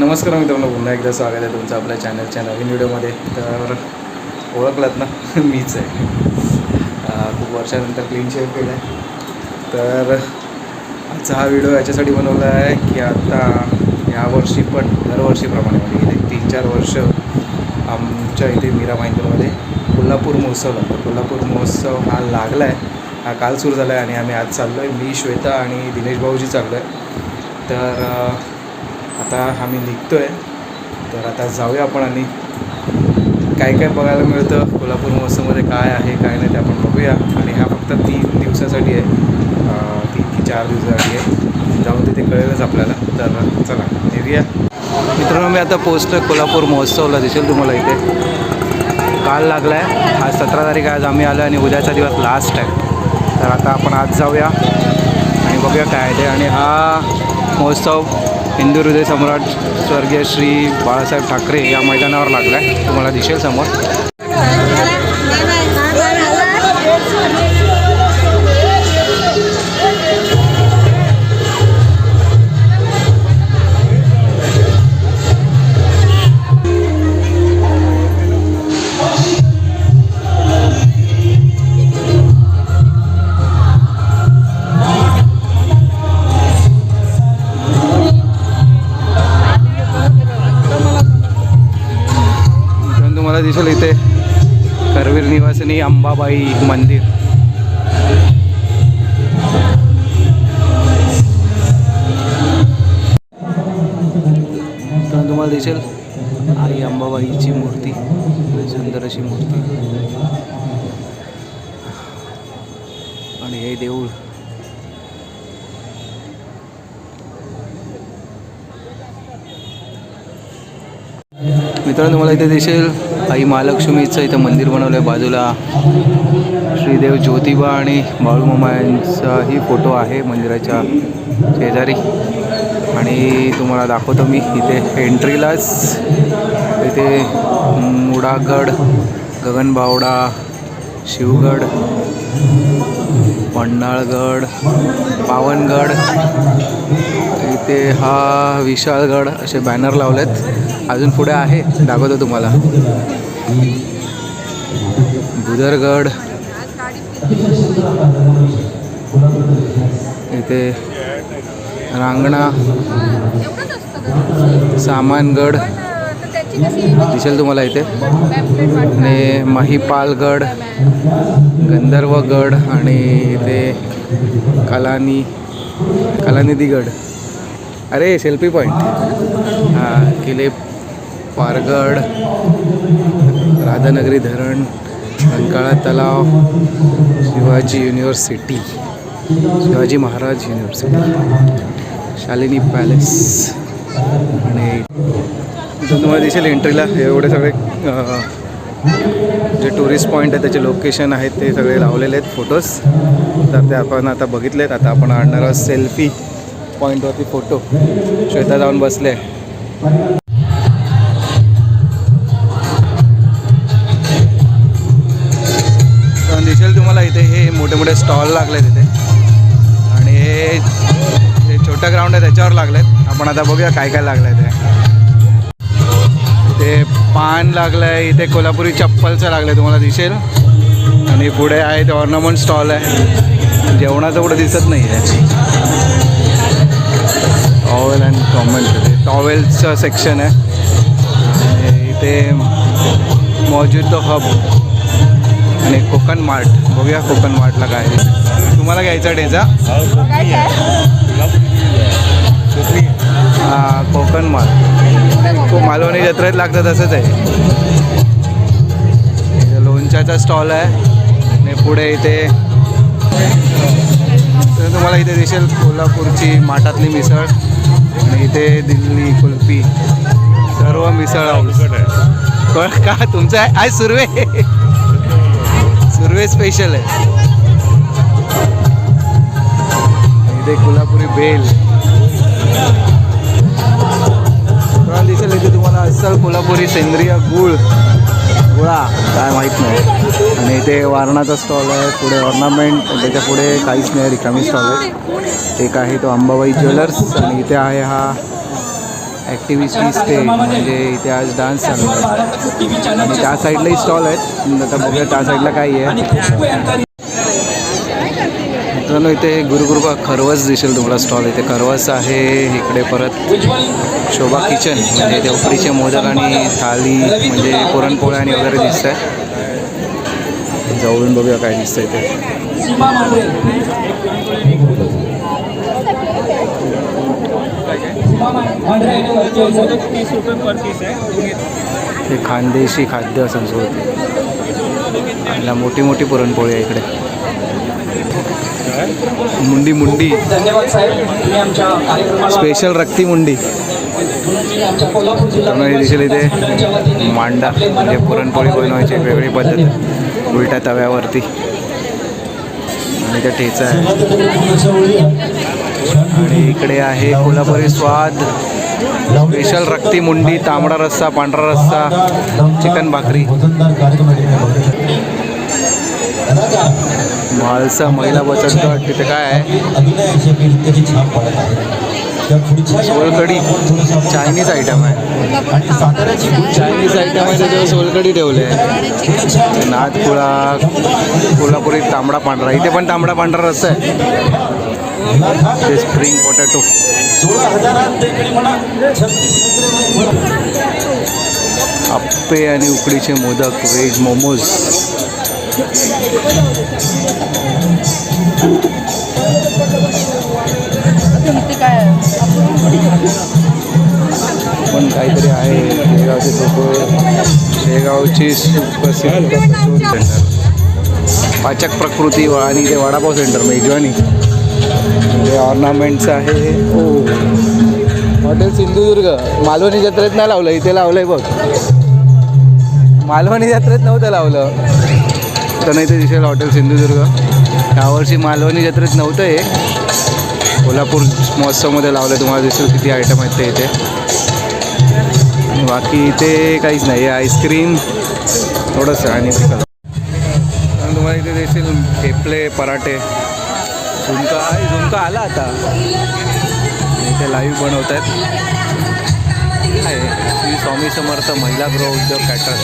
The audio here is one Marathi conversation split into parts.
नमस्कार मित्रांनो पुन्हा एकदा स्वागत आहे तुमचं आपल्या चॅनलच्या नवीन व्हिडिओमध्ये. तर ओळखलात ना मीच आहे. खूप वर्षानंतर क्लीन शेअर केलं आहे तर आजचा हा व्हिडिओ याच्यासाठी बनवला आहे की आता यावर्षी पण दरवर्षीप्रमाणे म्हणजे गेले तीन चार वर्ष आमच्या इथे मीरा माहिंदरमध्ये कोल्हापूर महोत्सव लागतो. कोल्हापूर महोत्सव हा लागला आहे हा काल सुरू झाला आहे आणि आम्ही आज चाललो आहे मी श्वेता आणि दिनेश भाऊजी चाललो आहे तर आता आम्ही निघतो आहे तर आता जाऊया आपण आणि काय काय बघायला मिळतं कोल्हापूर महोत्सवमध्ये काय आहे काय नाही ते आपण बघूया. आणि हा फक्त तीन दिवसासाठी आहे. तीन की चार दिवसासाठी आहे. जाऊन तिथे कळेलच आपल्याला. तर चला निघूया. मित्रांनो मी आता पोचलो कोल्हापूर महोत्सवला. दिसेल तुम्हाला इथे. काल लागला आहे आज सतरा तारीख आज आम्ही आलो आणि उद्याचा दिवस लास्ट आहे. तर आता आपण आज जाऊया आणि बघूया काय आहे ते. आणि हा महोत्सव हिंदू हृदय सम्राट स्वर्गीय श्री बाळासाहेब ठाकरे या मैदानावर लागला आहे तुम्हाला दिसेल समोर. करवीर अंबाबाई मंदिर. तुम्हाला दिसेल आई अंबाबाईची मूर्ती सुंदर अशी मूर्ती. आणि हे देऊळ. मित्रांनो तुम्हाला इथे दिसेल आई महालक्ष्मीचं इथं मंदिर बनवलं आहे. बाजूला श्रीदेव ज्योतिबा आणि बाळूमामा यांचाही फोटो आहे मंदिराच्या शेजारी. आणि तुम्हाला दाखवतो मी इथे एंट्रीलाच. इथे मुडागड गगनबावडा शिवगड पन्हाळगड पावनगड इथे हा विशाळगड असे बॅनर लावलेत. अजून पुढे आहे दाखवतो तुम्हाला. बुदरगड. इथे रांगणा. सामानगड. दिसेल तुम्हाला इथे. आणि महिपालगड गंधर्वगड आणि इथे कलानी कलानिधीगड. अरे सेल्फी पॉईंट हां किले पारगड राधानगरी धरण रंकाळा तलाव Shivaji university Shivaji Maharaj university Shalini palace आणि तुम्हाला दिसेल एंट्रीला एवढे सगळे जे टुरिस्ट पॉईंट आहे त्याचे लोकेशन आहेत ते सगळे लावलेले आहेत फोटोज तर ते आपण आता बघितले आहेत आता आपण आणणार आहोत सेल्फी पॉईंटवरती फोटो श्वेता जाऊन बसले. तर दिसेल तुम्हाला इथे हे मोठे मोठे स्टॉल लागले तिथे आणि हे जे छोटं ग्राउंड आहे त्याच्यावर लागलेत. आपण आता बघूया काय काय लागलं आहे ते इथे पान लागलं आहे इथे कोल्हापुरी चप्पलचं लागलं आहे तुम्हाला दिसेल. आणि पुढे आहे ते ऑर्नामेंट स्टॉल आहे. जेवणाचं पुढे दिसत नाही आहे टॉवेल अँड कॉमेंट ते टॉवेलचं सेक्शन आहे. आणि इथे मौजूद हब आणि कोकण मार्ट बघूया कोकण मार्टला काय आहे. तुम्हाला घ्यायचा डेचा हां कोकण माल. खूप मालवणी जत्रेत लागतं तसंच आहे. लोणच्याचा स्टॉल आहे. आणि पुढे इथे तर तुम्हाला इथे दिसेल कोल्हापूरची माठातली मिसळ आणि इथे दिल्ली कुल्फी. सर्व मिसळ हाऊस कळ का? तुमचं आहे? आज सुर्वे. सुर्वे स्पेशल आहे. इथे कोल्हापुरी बेल तुम्हाला दिसेल इथे तुम्हाला अस्सल कोल्हापुरी सेंद्रिय गुळ. गोळा काय माहीत नाही. आणि इथे वारणाचा स्टॉल आहे. पुढे ऑर्नामेंट त्याच्या पुढे काहीच नाही रिकामी स्टॉल आहे. एक आहे तो अंबाबाई ज्वेलर्स आणि इथे आहे हा ॲक्टिव्हिटी स्टेज म्हणजे इथे आज डान्स चालू आहे. आणि त्या साईडलाही स्टॉल आहेत. आता बघूया त्या साईडला काही आहे. मित्रांनो इथे गुरुकृपा खरवस दिसेल तुम्हाला स्टॉल इथे खरवस आहे. इकडे परत शोभा किचन म्हणजे इथे उकडीचे मोदक आणि थाली म्हणजे पुरणपोळ्या आणि वगैरे दिसत आहे जवळून बघूया काय दिसतंय ते. हे खानदेशी खाद्य संस्कृती. आणि मोठी मोठी पुरणपोळी आहे इकडे. मुंडी मुंडी. धन्यवाद साहेब. स्पेशल रक्ती मुंडी. दिसेल इथे. मांडा म्हणजे पुरणपोळी बनवायची एक वेगळी पद्धत. उलट्या तव्यावरती. आणि त्या ठेचा आहे. आणि इकडे आहे कोल्हापुरी स्वाद. स्पेशल रक्ती मुंडी तांबडा रस्सा पांढरा रस्सा चिकन भाकरी. खालसा महिला बचत गट तिथे काय आहे? सोलकडी सोलकढी. चायनीज आयटम आहे. चायनीज आयटम आहे त्याच्यावर सोलकढी ठेवले आहे नादपुळा कोल्हापुरी तांबडा पांढरा. इथे पण तांबडा पांढरा रस्सा आहे. ते स्प्रिंग पोटॅटो आप्पे आणि उकडीचे मोदक व्हेज मोमोज पण काहीतरी आहे शेगावचे लोक. शेगावची सुप्रसिद्ध सेंटर. पाचक प्रकृती व आणि ते वडापाव सेंटर मेजवानी ते ऑर्नामेंट्स आहे. हो. हॉटेल सिंधुदुर्ग. मालवणी जत्रेत नाही लावलं इथे लावलंय बघ. मालवणी जत्रेत नव्हतं लावलं. तर नाही ते दिसेल हॉटेल सिंधुदुर्ग. यावर्षी मालवणी जत्रेत नव्हतं हे. कोल्हापूर महोत्सवमध्ये लावलं तुम्हाला दिसेल किती आयटम आहेत ते इथे. बाकी इथे काहीच नाही आईस्क्रीम थोडंसं आणि तुम्हाला इथे देशील ठेपले पराठे. झुमका आहे झुमका आला आता. इथे लाईव्ह बनवत आहेत. श्री स्वामी समर्थ महिला गृह उद्योग कॅटर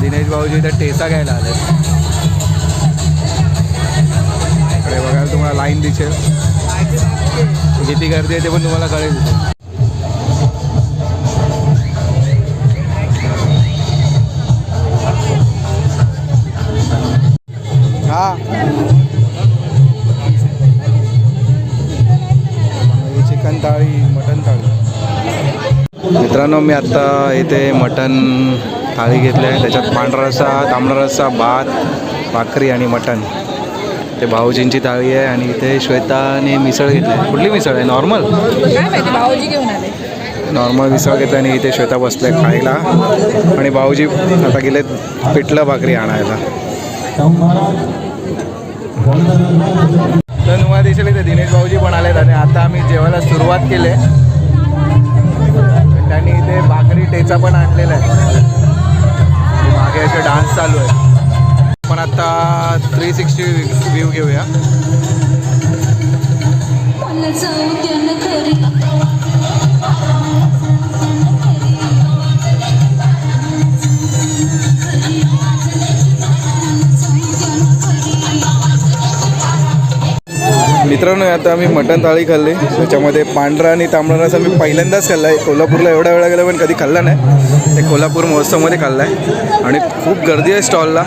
दिनेश भाऊजी इथे टेसा घ्यायला आले इकडे बघायला तुम्हाला लाईन दिसेल. किती गर्दी आहे ते पण तुम्हाला कळेल. हा. Chicken thali mutton thali. मित्रांनो मी आता इथे मटन थाळी घेतली आहे. त्याच्यात पांढरा रस्सा तांबडा रस्सा भात भाकरी आणि मटन ते भाऊजींची थाळी आहे आणि इथे श्वेताने मिसळ घेतली. आहे कुठली मिसळ आहे? नॉर्मल? काय माहिती भाऊजी घेऊन आले. नॉर्मल मिसळ घेतली आणि इथे श्वेता बसले खायला. आणि भाऊजी आता गेलेत पिठलं भाकरी आणायला. तर तुम्हाला दिसेल इथे दिनेश भाऊजी पण आलेत आणि आता आम्ही जेवायला सुरुवात केली. आहे त्यांनी इथे भाकरी टेचा पण आणलेला आहे. मागे असे डान्स चालू आहे पण आता थ्री सिक्स्टी व्ह्यू घेऊया. मित्रांनो आता आम्ही मटण थाळी खाल्ली. त्याच्यामध्ये पांढरा आणि तांबडा रस मी पहिल्यांदाच खाल्ला आहे कोल्हापूरला एवढा वेळा गेला पण कधी खाल्ला नाही. ते कोल्हापूर महोत्सवमध्ये खाल्ला आहे आणि खूप गर्दी आहे स्टॉलला.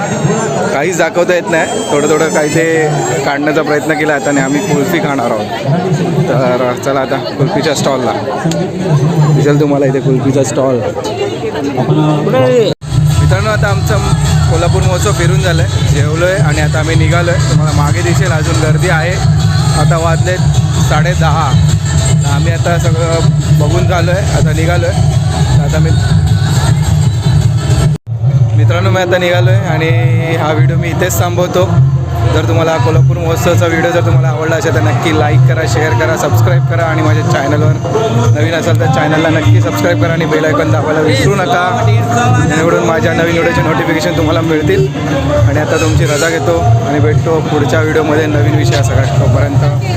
काहीच दाखवता येत नाही. थोडं थोडं काही ते काढण्याचा प्रयत्न केला आता आणि आम्ही कुल्फी खाणार आहोत. तर चला आता कुल्फीच्या स्टॉलला. दिसेल तुम्हाला इथे कुल्फीचा स्टॉल. मित्रांनो आता आमचं कोल्हापूर महोत्सव फिरून झालं आहे जेवलो आहे आणि आता आम्ही निघालो आहे तुम्हाला मागे दिसेल अजून गर्दी आहे. आता वाजलेत साडे दहा. आम्ही आता सगळं बघून झालो आहे आता निघालो आहे आता मी मित्रांनो मी आता निघालो आहे आणि हा व्हिडिओ मी इथेच थांबवतो. जर तुम्हाला कोल्हापूर महोत्सवाचा व्हिडिओ जर तुम्हाला आवडला असेल तर नक्की लाईक करा शेअर करा सबस्क्राईब करा आणि माझ्या चॅनलवर नवीन असाल तर चॅनलला नक्की सबस्क्राईब करा आणि बेल आयकॉन दाबायला विसरू नका. जेणेकरून माझ्या नवीन व्हिडिओचे नोटिफिकेशन तुम्हाला मिळतील. आणि आता तुमची रजा घेतो आणि भेटतो पुढच्या व्हिडिओमध्ये नवीन विषयासकट तोपर्यंत